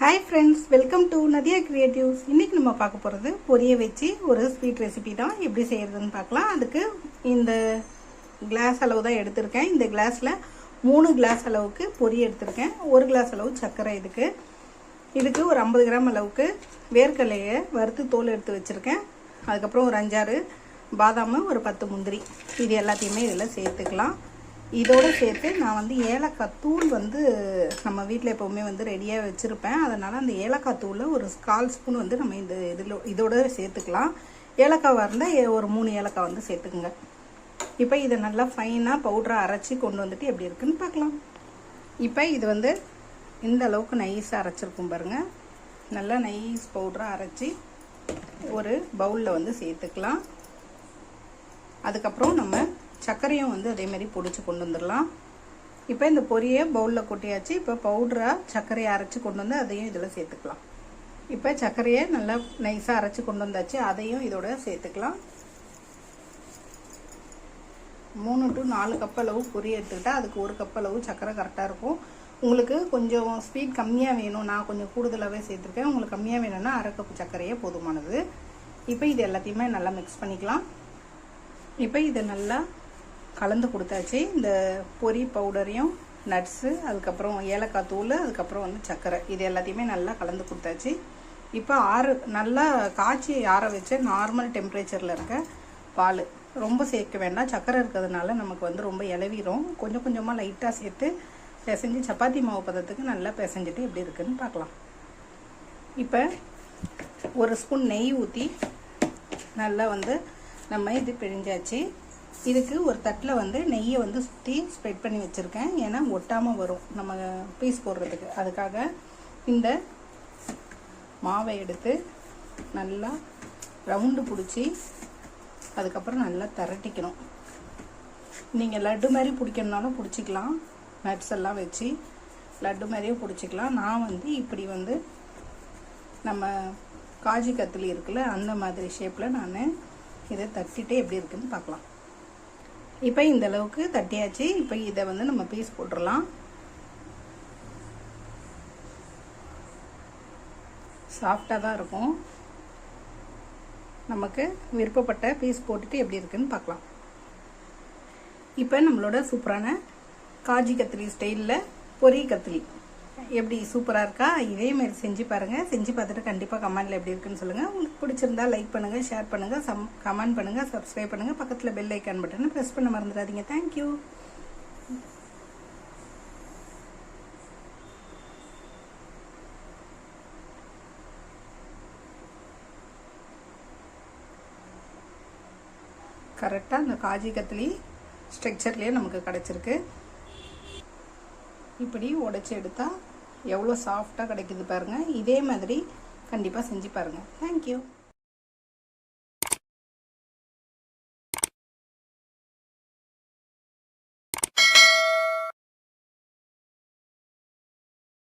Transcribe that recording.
Hi friends welcome to Nadhiya creatives இன்னைக்கு நம்ம பார்க்க போகிறது பொரிய வச்சு ஒரு ஸ்வீட் ரெசிபி தான். எப்படி செய்யறதுன்னு பார்க்கலாம். அதுக்கு இந்த கிளாஸ் அளவு தான் எடுத்திருக்கேன். இந்த கிளாஸில் மூணு கிளாஸ் அளவுக்கு பொரி எடுத்திருக்கேன். ஒரு கிளாஸ் அளவு சர்க்கரை இதுக்கு. இதுக்கு ஒரு ஐம்பது கிராம் அளவுக்கு வேர்க்கடலையை வறுத்து தோல் எடுத்து வச்சுருக்கேன். அதுக்கப்புறம் ஒரு அஞ்சாறு பாதாம் ஒரு பத்து முந்திரி. இது எல்லாத்தையுமே இதில் சேர்த்துக்கலாம். இதோடு சேர்த்து நான் வந்து ஏலக்காய் தூள் வந்து நம்ம வீட்டில் எப்போவுமே வந்து ரெடியாக வச்சுருப்பேன். அதனால் அந்த ஏலக்காய் தூளில் ஒரு கால் ஸ்பூன் வந்து நம்ம இந்த இதில் இதோட சேர்த்துக்கலாம். ஏலக்காய் இருந்தால் ஒரு மூணு ஏலக்காய் வந்து சேர்த்துக்குங்க. இப்போ இதை நல்லா ஃபைனாக பவுடராக அரைச்சி கொண்டு வந்துட்டு எப்படி இருக்குன்னு பார்க்கலாம். இப்போ இது வந்து இந்த அளவுக்கு நைஸாக அரைச்சிருக்கும் பாருங்கள் நல்லா நைஸ் பவுடராக அரைச்சி ஒரு பவுலில் வந்து சேர்த்துக்கலாம். அதுக்கப்புறம் நம்ம சர்க்கரையும் வந்து அதேமாதிரி பிடிச்சி பொடிச்சு கொண்டு வந்துடலாம். இப்போ இந்த பொரியை பவுலில் கொட்டியாச்சு. இப்போ பவுடராக சர்க்கரையை அரைச்சி கொண்டு வந்து அதையும் இதில் சேர்த்துக்கலாம். இப்போ சர்க்கரையை நல்லா நைஸாக அரைச்சி கொண்டு வந்தாச்சு. அதையும் இதோட சேர்த்துக்கலாம். மூணு டு நாலு கப் அளவு பொரி எடுத்துக்கிட்டால் அதுக்கு ஒரு கப் அளவு சர்க்கரை கரெக்டாக இருக்கும். உங்களுக்கு கொஞ்சம் ஸ்வீட் கம்மியாக வேணும். நான் கொஞ்சம் கூடுதலாகவே சேர்த்துருக்கேன். உங்களுக்கு கம்மியாக வேணும்னா அரை கப் சர்க்கரையே போதுமானது. இப்போ இது எல்லாத்தையுமே நல்லா மிக்ஸ் பண்ணிக்கலாம். இப்போ இதை நல்லா கலந்து கொடுத்தாச்சு. இந்த பொரி பவுடரையும் நட்ஸு அதுக்கப்புறம் ஏலக்காய் தூள் அதுக்கப்புறம் வந்து சர்க்கரை. இது எல்லாத்தையுமே நல்லா கலந்து கொடுத்தாச்சு. இப்போ ஆறு நல்லா காய்ச்சி ஆற வச்ச நார்மல் டெம்பரேச்சரில் இருக்க பால். ரொம்ப சேர்க்க வேண்டாம். சர்க்கரை இருக்கிறதுனால நமக்கு வந்து ரொம்ப இலவிரும் கொஞ்சம் கொஞ்சமாக லைட்டாக சேர்த்து பிசைஞ்சு சப்பாத்தி மாவு பதத்துக்கு நல்லா பிசைஞ்சிட்டு எப்படி இருக்குன்னு பார்க்கலாம். இப்போ ஒரு ஸ்பூன் நெய் ஊற்றி நல்லா வந்து நம்ம இது பிழிஞ்சாச்சு. இதுக்கு ஒரு தட்டில் வந்து நெய்யை வந்து சுற்றி ஸ்ப்ரெட் பண்ணி வச்சுருக்கேன். ஏன்னா ஒட்டாமல் வரும் நம்ம பீஸ் போடுறதுக்கு. அதுக்காக இந்த மாவை எடுத்து நல்லா ரவுண்டு பிடிச்சி அதுக்கப்புறம் நல்லா திரட்டிக்கணும். நீங்கள் லட்டு மாதிரி பிடிக்கணுனாலும் பிடிச்சிக்கலாம். நட்ஸ் எல்லாம் வச்சு லட்டு மாதிரியும் பிடிச்சிக்கலாம். நான் வந்து இப்படி வந்து நம்ம காஜி கத்திலி இருக்குல்ல அந்த மாதிரி ஷேப்பில் நான் இதை தட்டிட்டு எப்படி இருக்குன்னு பார்க்கலாம். இப்போ இந்த அளவுக்கு தட்டியாச்சு. இப்போ இதை வந்து நம்ம பீஸ் போட்டுடலாம் சாஃப்டாக தான் இருக்கும். நமக்கு விருப்பப்பட்ட பீஸ் போட்டுட்டு எப்படி இருக்குன்னு பார்க்கலாம். இப்போ நம்மளோட சூப்பரான காஜி கத்திரி ஸ்டைலில் பொரி கத்திரி. எப்படி சூப்பராக இருக்கா? இதே மாதிரி செஞ்சு பாருங்கள் செஞ்சு பார்த்துட்டு கண்டிப்பாக கமெண்டில் எப்படி இருக்குன்னு சொல்லுங்கள் உங்களுக்கு பிடிச்சிருந்தா லைக் பண்ணுங்கள் ஷேர் பண்ணுங்கள் சம் கமெண்ட் பண்ணுங்கள் சப்ஸ்கிரைப் பண்ணுங்கள் பக்கத்தில் பெல் ஐக்கான் பட்டனை ப்ரெஸ் பண்ண மறந்துடாதீங்க. தேங்க்யூ கரெக்டாக அந்த காஜி கத்திலி ஸ்ட்ரக்சர்லேயே நமக்கு கிடச்சிருக்கு. இப்படி உடச்சி எடுத்தால் எவ்வளோ சாஃப்டாக கிடைக்குது பாருங்கள் இதே மாதிரி கண்டிப்பாக செஞ்சு பாருங்கள் தேங்க்யூ